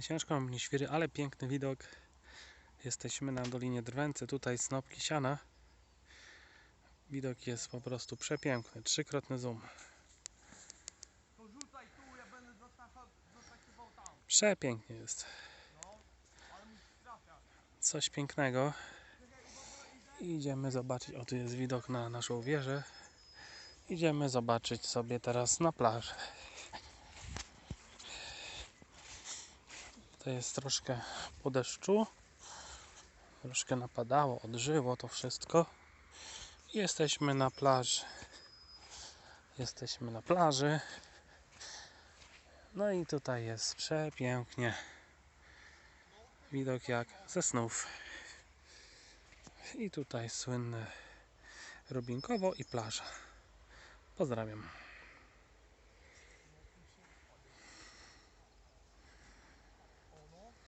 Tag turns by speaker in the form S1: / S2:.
S1: Ciężko mnie świry, ale piękny widok. Jesteśmy na Dolinie Drwęcy, tutaj snopki siana. Widok jest po prostu przepiękny. Trzykrotny zoom. Przepięknie jest. Coś pięknego. Idziemy zobaczyć. O, tu jest widok na naszą wieżę. Idziemy zobaczyć sobie teraz na plażę. To jest troszkę po deszczu. Troszkę napadało, odżyło to wszystko. Jesteśmy na plaży. Jesteśmy na plaży. No i tutaj jest przepięknie. Widok jak ze snów. I tutaj słynne Rubinkowo i plaża. Pozdrawiam.